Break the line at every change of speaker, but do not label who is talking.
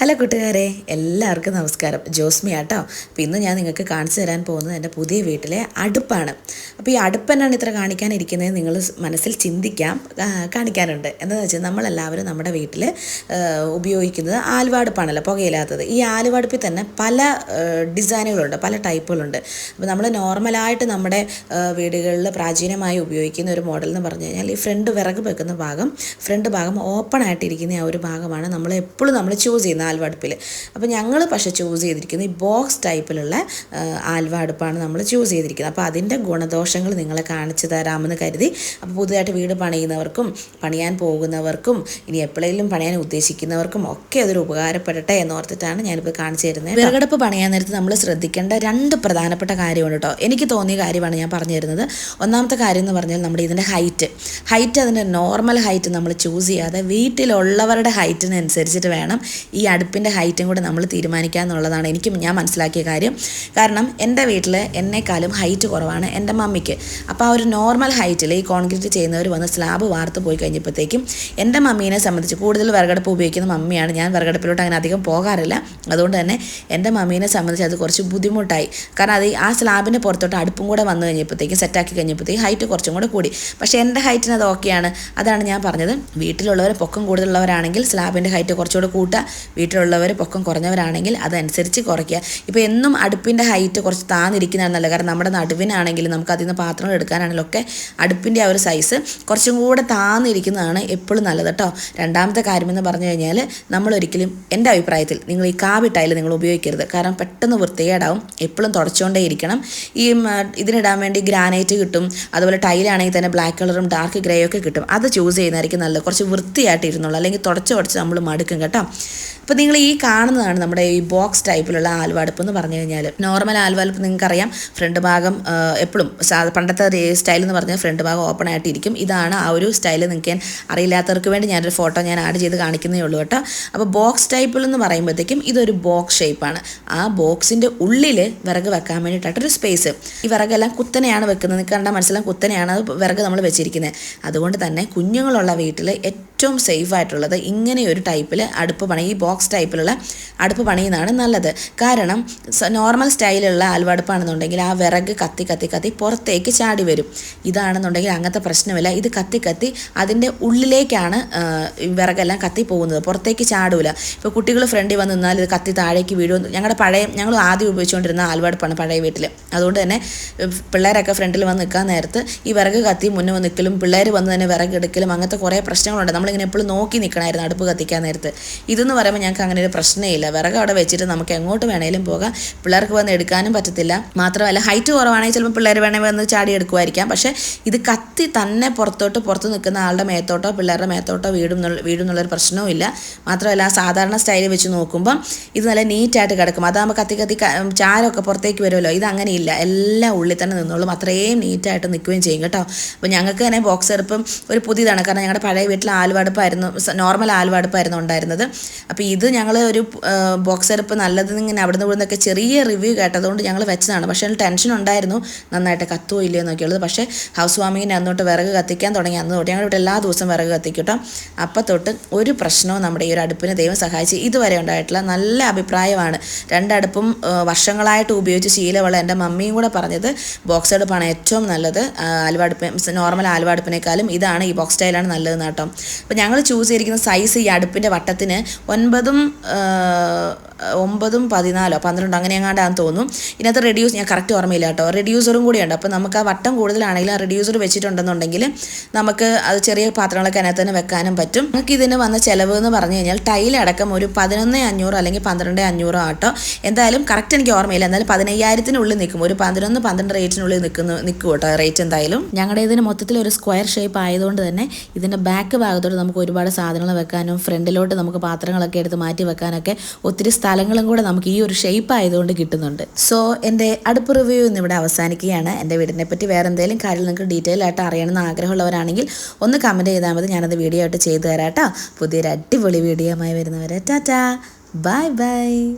Hello കൂട്ടുകാരെ എല്ലാവർക്കും നമസ്കാരം. ജോസ്മി ആട്ടോ അപ്പോൾ ഇന്ന് ഞാൻ നിങ്ങൾക്ക് കാണിച്ചു തരാൻ പോകുന്നത് എന്റെ പുതിയ വീട്ടിലെ അടുപ്പാണ്. അപ്പോൾ ഈ അടുപ്പ് ഇത്ര കാണിക്കാനിരിക്കുന്നത്. നിങ്ങൾ മനസ്സിൽ ചിന്തിക്കാം കാണിക്കാനുണ്ട്. എന്താണെന്ന് വെച്ചാൽ നമ്മളെല്ലാവരും നമ്മുടെ വീട്ടിൽ ഉപയോഗിക്കുന്നത് ആലുവാടുപ്പാണല്ലോ പുകയില്ലാത്തത്. ഈ ആലുവാടുപ്പിൽ തന്നെ പല ഡിസൈനുകളുണ്ട് പല ടൈപ്പുകളുണ്ട്. അപ്പോൾ നമ്മൾ നോർമലായിട്ട് നമ്മുടെ വീടുകളിൽ പ്രാചീനമായി ഉപയോഗിക്കുന്ന ഒരു മോഡൽ എന്ന് പറഞ്ഞു കഴിഞ്ഞാൽ ഈ ഫ്രണ്ട് വിറക് വെക്കുന്ന ഭാഗം ഫ്രണ്ട് ഭാഗം ഓപ്പൺ ആയിട്ടിരിക്കുന്ന ആ ഒരു ഭാഗമാണ് നമ്മൾ എപ്പോഴും നമ്മൾ ചൂസ് ചെയ്യുന്ന ആൽവ അടുപ്പിൽ അപ്പോൾ ഞങ്ങൾ പക്ഷേ ചൂസ് ചെയ്തിരിക്കുന്നത് ഈ ബോക്സ് ടൈപ്പിലുള്ള ആൽവ അടുപ്പാണ് നമ്മൾ ചൂസ് ചെയ്തിരിക്കുന്നത്. അപ്പോൾ അതിന്റെ ഗുണദോഷങ്ങൾ നിങ്ങളെ കാണിച്ചു തരാമെന്ന് കരുതി. അപ്പോൾ പുതുതായിട്ട് വീട് പണിയുന്നവർക്കും പണിയാൻ പോകുന്നവർക്കും ഇനി എപ്പോഴെങ്കിലും പണിയാൻ ഉദ്ദേശിക്കുന്നവർക്കും ഒക്കെ അതൊരു ഉപകാരപ്പെടട്ടെ എന്ന് ഓർത്തിട്ടാണ് ഞാനിപ്പോൾ കാണിച്ചു തരുന്നത് വിറകടുപ്പ് പണിയാൻ നേരത്ത് നമ്മൾ ശ്രദ്ധിക്കേണ്ട രണ്ട് പ്രധാനപ്പെട്ട കാര്യമാണ് കേട്ടോ. എനിക്ക് തോന്നിയ കാര്യമാണ് ഞാൻ പറഞ്ഞു തരുന്നത്. ഒന്നാമത്തെ കാര്യം എന്ന് പറഞ്ഞാൽ നമ്മുടെ ഇതിന്റെ ഹൈറ്റ് ഹൈറ്റ് അതിന്റെ നോർമൽ ഹൈറ്റ് നമ്മൾ ചൂസ് ചെയ്യാതെ വീട്ടിലുള്ളവരുടെ ഹൈറ്റിനനുസരിച്ചിട്ട് വേണം ഈ അടുപ്പിന്റെ ഹൈറ്റും കൂടെ നമ്മൾ തീരുമാനിക്കുക എന്നുള്ളതാണ് എനിക്ക് ഞാൻ മനസ്സിലാക്കിയ കാര്യം. കാരണം എന്റെ വീട്ടിൽ എന്നെക്കാളും ഹൈറ്റ് കുറവാണ് എന്റെ മമ്മിക്ക്. അപ്പോൾ ആ ഒരു നോർമൽ ഹൈറ്റിൽ ഈ കോൺക്രീറ്റ് ചെയ്യുന്നവർ വന്ന് സ്ലാബ് വാർത്ത് പോയി കഴിഞ്ഞപ്പോഴത്തേക്കും എന്റെ മമ്മീനെ സംബന്ധിച്ച് കൂടുതൽ വിറകടുപ്പ് ഉപയോഗിക്കുന്ന മമ്മിയാണ് ഞാൻ. വിറകടുപ്പിലോട്ട് അങ്ങനെ അധികം പോകാറില്ല. അതുകൊണ്ട് തന്നെ എന്റെ മമ്മീനെ സംബന്ധിച്ച് അത് കുറച്ച് ബുദ്ധിമുട്ടായി. കാരണം അത് ആ സ്ലാബിന്റെ പുറത്തോട്ട് അടുപ്പും കൂടെ വന്നു കഴിഞ്ഞപ്പോഴത്തേക്കും സെറ്റാക്കി കഴിഞ്ഞപ്പോഴത്തേക്കും ഹൈറ്റ് കുറച്ചും കൂടെ കൂടി. പക്ഷേ എന്റെ ഹൈറ്റിന് അത് ഓക്കെയാണ് അതാണ് ഞാൻ പറഞ്ഞത്. വീട്ടിലുള്ളവർ പൊക്കം കൂടുതലുള്ളവരാണെങ്കിൽ സ്ലാബിന്റെ ഹൈറ്റ് കുറച്ചുകൂടെ കൂട്ടുക. വീട്ടിലുള്ളവർ പൊക്കം കുറഞ്ഞവരാണെങ്കിൽ അതനുസരിച്ച് കുറയ്ക്കുക. ഇപ്പോൾ എന്നും അടുപ്പിന്റെ ഹൈറ്റ് കുറച്ച് താന്നിരിക്കുന്നതാണ് നല്ലത് കാരണം നമ്മുടെ നടുവിനാണെങ്കിലും നമുക്ക് അതിൽ നിന്ന് പാത്രങ്ങൾ എടുക്കാനാണെങ്കിലും ഒക്കെ അടുപ്പിന്റെ ആ ഒരു സൈസ് കുറച്ചും കൂടെ താന്നിരിക്കുന്നതാണ് എപ്പോഴും നല്ലത് കേട്ടോ രണ്ടാമത്തെ കാര്യമെന്ന് പറഞ്ഞു കഴിഞ്ഞാൽ നമ്മൾ ഒരിക്കലും എന്റെ അഭിപ്രായത്തിൽ നിങ്ങൾ ഈ കാവിട്ടായാലും നിങ്ങൾ ഉപയോഗിക്കരുത്. കാരണം പെട്ടെന്ന് വൃത്തികേടാവും എപ്പോഴും തുടച്ചുകൊണ്ടേ ഇരിക്കണം. ഈ ഇതിനിടാൻ വേണ്ടി ഗ്രാനൈറ്റ് കിട്ടും. അതുപോലെ ടൈലാണെങ്കിൽ തന്നെ ബ്ലാക്ക് കളറും ഡാർക്ക് ഗ്രേ ഒക്കെ കിട്ടും. അത് ചൂസ് ചെയ്യുന്നതായിരിക്കും നല്ലത്. കുറച്ച് വൃത്തിയായിട്ട് ഇരുന്നുള്ളൂ അല്ലെങ്കിൽ തുടച്ച് തുടച്ച് നമ്മൾ മടുക്കും കേട്ടോ. അപ്പോൾ നിങ്ങൾ ഈ കാണുന്നതാണ് നമ്മുടെ ഈ ബോക്സ് ടൈപ്പിലുള്ള ആൽവാടുപ്പ് എന്ന് പറഞ്ഞു കഴിഞ്ഞാൽ. നോർമൽ ആൽവാടുപ്പ് നിങ്ങൾക്കറിയാം. ഫ്രണ്ട് ഭാഗം എപ്പോഴും പണ്ടത്തെ സ്റ്റൈൽ എന്ന് പറഞ്ഞാൽ ഫ്രണ്ട് ഭാഗം ഓപ്പൺ ആയിട്ടിരിക്കും. ഇതാണ് ആ ഒരു സ്റ്റൈൽ നിങ്ങൾക്ക് അറിയില്ലാത്തവർക്ക് വേണ്ടി ഞാനൊരു ഫോട്ടോ ഞാൻ ആഡ് ചെയ്ത് കാണിക്കുന്നേ ഉള്ളൂ കേട്ടോ. അപ്പോൾ ബോക്സ് ടൈപ്പിൽ എന്ന് പറയുമ്പോഴത്തേക്കും ഇതൊരു ബോക്സ് ഷേപ്പാണ് ആ ബോക്സിന്റെ ഉള്ളിൽ വിറക് വെക്കാൻ വേണ്ടിയിട്ടായിട്ടൊരു സ്പേസ് ഈ വിറകെല്ലാം കുത്തനെയാണ് വെക്കുന്നത്. നിങ്ങൾക്ക് കണ്ടാൽ മനസ്സിലാവും കുത്തനെയാണ് വിറക് നമ്മൾ വെച്ചിരിക്കുന്നത്. അതുകൊണ്ട് തന്നെ കുഞ്ഞുങ്ങളുള്ള വീട്ടിൽ സേഫ് ആയിട്ടുള്ളത് ഇങ്ങനെ ഒരു ടൈപ്പിൽ അടുപ്പ് പണി ഈ ബോക്സ് ടൈപ്പിലുള്ള അടുപ്പ് പണിയുന്നതാണ് നല്ലത്. കാരണം നോർമൽ സ്റ്റൈലുള്ള ആൽവടുപ്പാണെന്നുണ്ടെങ്കിൽ ആ വിറക് കത്തി കത്തി കത്തി പുറത്തേക്ക് ചാടി വരും. ഇതാണെന്നുണ്ടെങ്കിൽ അങ്ങനത്തെ പ്രശ്നമില്ല. ഇത് കത്തി കത്തി അതിന്റെ ഉള്ളിലേക്കാണ് വിറകെല്ലാം കത്തി പോകുന്നത്. പുറത്തേക്ക് ചാടൂല. ഇപ്പോൾ കുട്ടികൾ ഫ്രണ്ടിൽ വന്ന് നിന്നാൽ ഇത് കത്തി താഴേക്ക് വീഴും. ഞങ്ങളുടെ പഴയ ഞങ്ങൾ ആദ്യം ഉപയോഗിച്ചുകൊണ്ടിരുന്ന ആൽവടുപ്പാണ് പഴയ വീട്ടിൽ അതുകൊണ്ട് തന്നെ പിള്ളേരൊക്കെ ഫ്രണ്ടിൽ വന്ന് നിൽക്കാൻ നേരത്ത് ഈ വിറക് കത്തി മുന്നേ വന്ന് നിൽക്കലും പിള്ളേർ വന്ന് തന്നെ വിറക് എടുക്കലും അങ്ങനത്തെ കുറേ പ്രശ്നങ്ങളുണ്ട്. നമ്മളിങ്ങനെ എപ്പോഴും നോക്കി നിൽക്കണമായിരുന്നു അടുപ്പ് കത്തിക്കാൻ നേരത്ത്. ഇതെന്ന് പറയുമ്പോൾ ഞങ്ങൾക്ക് അങ്ങനെ ഒരു പ്രശ്നമില്ല. വിറക് അവിടെ വെച്ചിട്ട് നമുക്ക് എങ്ങോട്ട് വേണേലും പോകാം. പിള്ളേർക്ക് വന്ന് എടുക്കാനും പറ്റത്തില്ല. മാത്രമല്ല ഹൈറ്റ് കുറവാണെങ്കിൽ ചിലപ്പോൾ പിള്ളേർ വേണേൽ വന്ന് ചാടി എടുക്കുമായിരിക്കാം പക്ഷേ ഇത് കത്തി തന്നെ പുറത്തോട്ട് പുറത്ത് നിൽക്കുന്ന ആളുടെ മേത്തോട്ടോ പിള്ളേരുടെ മേത്തോട്ടോ വീടും വീടും എന്നുള്ളൊരു പ്രശ്നവും ഇല്ല. മാത്രമല്ല സാധാരണ സ്റ്റൈൽ വെച്ച് നോക്കുമ്പം ഇത് നല്ല നീറ്റായിട്ട് കിടക്കും. അതാകുമ്പോൾ കത്തി കത്തി ചാരമൊക്കെ പുറത്തേക്ക് വരുമല്ലോ. ഇത് അങ്ങനെയില്ല. എല്ലാം ഉള്ളിൽ തന്നെ നിന്നോളും. അത്രയും നീറ്റായിട്ട് നിൽക്കുകയും ചെയ്യും കേട്ടോ. അപ്പോൾ ഞങ്ങൾക്ക് തന്നെ ബോക്സ് എറുപ്പം ഒരു പുതിയതാണ്. കാരണം ഞങ്ങളുടെ പഴയ വീട്ടിൽ ആലുവടുപ്പായിരുന്നു നോർമൽ ആലുവടുപ്പായിരുന്നു ഉണ്ടായിരുന്നത്. അപ്പോൾ ഇത് ഞങ്ങൾ ഒരു ബോക്സ് ഇങ്ങനെ അവിടെ നിന്ന് ഇവിടുന്നൊക്കെ ചെറിയ റിവ്യൂ കേട്ടതുകൊണ്ട് ഞങ്ങൾ വെച്ചതാണ്. പക്ഷേ ടെൻഷൻ ഉണ്ടായിരുന്നു. നന്നായിട്ട് കത്തുമോ ഇല്ലയോ എന്നൊക്കെയുള്ളത് പക്ഷേ ഹൗസ് വാമിങ്ങിന് അന്നോട്ട് വിറക് കത്തിക്കാൻ തുടങ്ങി. അന്ന് തൊട്ട് ഞങ്ങളിവിടെ എല്ലാ ദിവസവും വിറക് കത്തിക്കട്ടോ കേട്ടോ അപ്പം തൊട്ട് ഒരു പ്രശ്നവും നമ്മുടെ ഈ ഒരു അടുപ്പിന് ദൈവം സഹായിച്ച് ഇതുവരെ ഉണ്ടായിട്ടില്ല നല്ല അഭിപ്രായമാണ്. രണ്ടടുപ്പും വർഷങ്ങളായിട്ട് ഉപയോഗിച്ച് ശീലമുള്ള എന്റെ മമ്മിയും കൂടെ പറഞ്ഞത് ബോക്സ് അടുപ്പാണ് ഏറ്റവും നല്ലത്. ആലുവടുപ്പ് നോർമൽ ആലുവടുപ്പിനേക്കാളും ഇതാണ് ഈ ബോക്സ് സ്റ്റൈലാണ് നല്ലതെന്ന് കേട്ടോ അപ്പോൾ ഞങ്ങൾ ചൂസ് ചെയ്തിരിക്കുന്ന സൈസ് ഈ അടുപ്പിന്റെ വട്ടത്തിന് ഒൻപതും ഒമ്പതും പതിനാലോ പന്ത്രണ്ടോ അങ്ങനെ എങ്ങാണ്ടാന്ന് തോന്നും. ഇതിനകത്ത് റെഡ്യൂസ് ഞാൻ കറക്റ്റ് ഓർമ്മയില്ല കേട്ടോ. റെഡ്യൂസറും കൂടിയുണ്ട്. അപ്പോൾ നമുക്ക് ആ വട്ടം കൂടുതലാണെങ്കിൽ ആ റെഡ്യൂസർ വെച്ചിട്ടുണ്ടെന്നുണ്ടെങ്കിൽ നമുക്ക് അത് ചെറിയ പാത്രങ്ങളൊക്കെ അതിനകത്ത് തന്നെ വെക്കാനും പറ്റും. നമുക്ക് ഇതിന് വന്ന ചിലവ് എന്ന് പറഞ്ഞു കഴിഞ്ഞാൽ ടൈലടക്കം ഒരു പതിനൊന്ന് അഞ്ഞൂറ് അല്ലെങ്കിൽ പന്ത്രണ്ട് അഞ്ഞൂറോ ആട്ടോ. എന്തായാലും കറക്റ്റ് എനിക്ക് ഓർമ്മയില്ല. എന്നാലും പതിനയ്യായിരത്തിനുള്ളിൽ നിൽക്കും. ഒരു പതിനൊന്ന് പന്ത്രണ്ട് റേറ്റിനുള്ളിൽ നിൽക്കുന്നു നിൽക്കും കേട്ടോ റേറ്റ് എന്തായാലും? ഞങ്ങളുടെ ഇതിന് മൊത്തത്തിൽ ഒരു സ്ക്വയർ ഷേപ്പ് ആയതുകൊണ്ട് തന്നെ ഇതിന്റെ ബാക്ക് ഭാഗത്തോട്ട് നമുക്ക് ഒരുപാട് സാധനങ്ങൾ വെക്കാനും ഫ്രണ്ടിലോട്ട് നമുക്ക് പാത്രങ്ങളൊക്കെ എടുത്ത് മാറ്റി വെക്കാനൊക്കെ ഒത്തിരി സ്ഥലങ്ങളും കൂടെ നമുക്ക് ഈ ഒരു ഷേപ്പ് ആയതുകൊണ്ട് കിട്ടുന്നുണ്ട്. സോ എന്റെ അടുപ്പ് റിവ്യൂ ഇന്ന് ഇവിടെ അവസാനിക്കുകയാണ്. എന്റെ വീടിനെ പറ്റി വേറെ എന്തെങ്കിലും കാര്യം നിങ്ങൾക്ക് ഡീറ്റെയിൽ ആയിട്ട് അറിയണമെന്ന് ആഗ്രഹമുള്ളവരാണെങ്കിൽ ഒന്ന് കമന്റ് ചെയ്താൽ മതി. ഞാനത് വീഡിയോ ആയിട്ട് ചെയ്തു തരാം കേട്ടോ. പുതിയൊരു അടിപൊളി വീഡിയോ ആയി വരുന്നവരെ. ടാറ്റാ. Bye bye